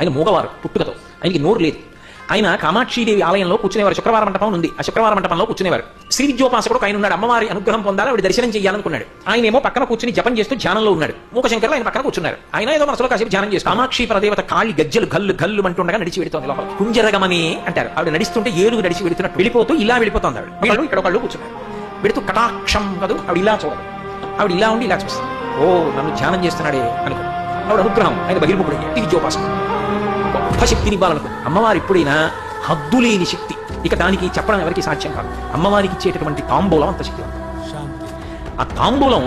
ఆయన మూగవారు పుట్టుకతో. ఆయనకి నోరు లేదు. ఆయన కామాక్షీదేవి ఆలయంలో కూర్చునేవారు. శుక్రవార మంటపం ఉంది. ఆ శుక్రవార మంటపంలో కూర్చునేవారు. శ్రీ విద్యోపాసకుడు ఆయన ఉన్నాడు. అమ్మవారి అనుగ్రహం పొందాలి. ఆవిడ దర్శనం చేయాలనుకున్నాడు. ఆయన ఏమో పక్కన కూర్చుని జపం చేస్తూ ధ్యానంలో ఉన్నాడు. మూకశంకర్లు ఆయన పక్కన కూర్చున్నారు. ఆయన ఏదో మనసులో కాసేపు ధ్యానం చేస్తూ కామాక్షి పరదేవత కాళి గజ్జలు గల్లు గల్లు అంటుండగా నడిచి వెడుతోంది లోపల. కుంజరగమని అంటారు. ఆవిడ నడుస్తుంటే ఏలుగు నడిచి వెడుతున్నట్టు వెళ్ళిపోతూ ఇలా వెళ్ళిపోతుంది ఆవిడ. వీళ్ళు ఇక్కడ ఒకళ్ళు కూర్చున్నారు. వెడుతూ కటాక్షం కదూ ఆవిడ ఇలా చూడదు. ఆవిడ ఇలా ఉండి ఇలా చూస్తుంది. ఓ నన్ను ధ్యానం చేస్తున్నాడే అనుకో. ఆవిడ అనుగ్రహం ఆయన బహిర్ముఖుడు ఇది విద్యోపాసకుడు గొప్ప శక్తిని ఇవ్వాలనుకో అమ్మవారు ఎప్పుడైనా హద్దులేని శక్తి. ఇక దానికి చెప్పడం ఎవరికి సాధ్యం కాదు. అమ్మవారికి ఇచ్చేటటువంటి తాంబూలం అంత శక్తి ఆ తాంబూలం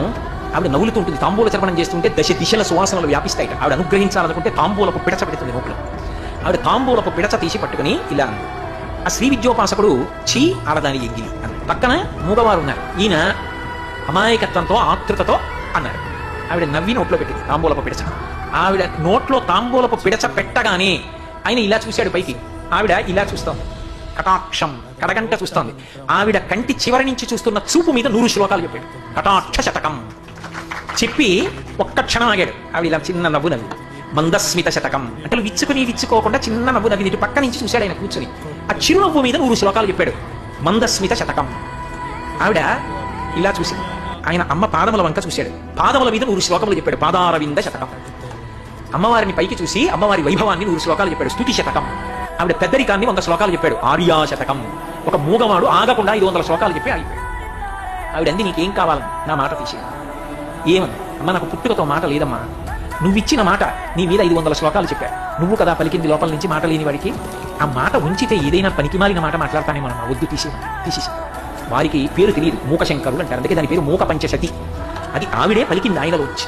ఆవిడ నవ్వులుతూ ఉంటుంది. తాంబూల చర్మణం చేస్తుంటే దశ దిశల సువాసనలు వ్యాపిస్తాయి ఆవిడ అనుగ్రహించాలనుకుంటే తాంబూలపు పిడచ పెడుతుంది నోట్లో ఆవిడ తాంబూలపు పిడచ తీసి పట్టుకుని ఇలా అంది. ఆ శ్రీ విద్యోపాసకుడు చీ ఆడదాని ఎంగిలి అని పక్కన మూగవారు ఉన్నారు. ఈయన అమాయకత్వంతో ఆతృతతో అన్నారు. ఆవిడ నవ్వి నోట్లో పెట్టింది. తాంబూలపు పిడచ. ఆవిడ నోట్లో తాంబూలపు పిడచ పెట్టగానే ఆయన ఇలా చూశాడు పైకి. ఆవిడ ఇలా చూస్తోంది కటాక్షం కడగంట చూస్తోంది. ఆవిడ కంటి చివరి నుంచి చూస్తున్న చూపు మీద నూరు శ్లోకాలు చెప్పాడు. కటాక్ష శతకం. చెప్పి ఒక్క క్షణం ఆగాడు. ఆవిడ ఇలా చిన్న నవ్వు నవ్వి. మందస్మిత శతకం. అంటే విచ్చుకుని విచ్చుకోకుండా చిన్న నవ్వు నవ్వి ఇటు పక్క నుంచి చూశాడు ఆయన కూర్చుని. ఆ చిరునవ్వు మీద నూరు శ్లోకాలు చెప్పాడు. మందస్మిత శతకం. ఆవిడ ఇలా చూసింది. ఆయన అమ్మ పాదముల వంక చూశాడు. పాదముల మీద నూరు శ్లోకములు చెప్పాడు. పాదారవింద శతకం. అమ్మవారిని పైకి చూసి అమ్మవారి వైభవాన్ని నూరు శ్లోకాలు చెప్పాడు. స్థుతి శతకం. ఆవిడ పెద్దరికాన్ని వంద శ్లోకాలు చెప్పాడు. ఆర్యా శతకం. ఒక మూగవాడు ఆగకుండా ఐదు వందల శ్లోకాలు చెప్పి ఆగిపోయాడు. ఆవిడ అంది నీకేం కావాలని? నా మాట తీసి ఏమని? అమ్మ నాకు పుట్టుకతో మాట లేదమ్మా. నువ్విచ్చిన మాట నీ మీద ఐదు వందల శ్లోకాలు చెప్పాడు. నువ్వు కదా పలికింది లోపల నుంచి మాట లేని వాడికి ఆ మాట ఉంచితే ఏదైనా పనికిమాలిన మాట మాట్లాడతానేమో అమ్మా. వద్దు తీసి తీసేసి వారికి పేరు తెలియదు మూకశంకరులు అంటారు. అందుకే దాని పేరు మూక పంచశతి అది ఆవిడే పలికింది ఆయనలో వచ్చి.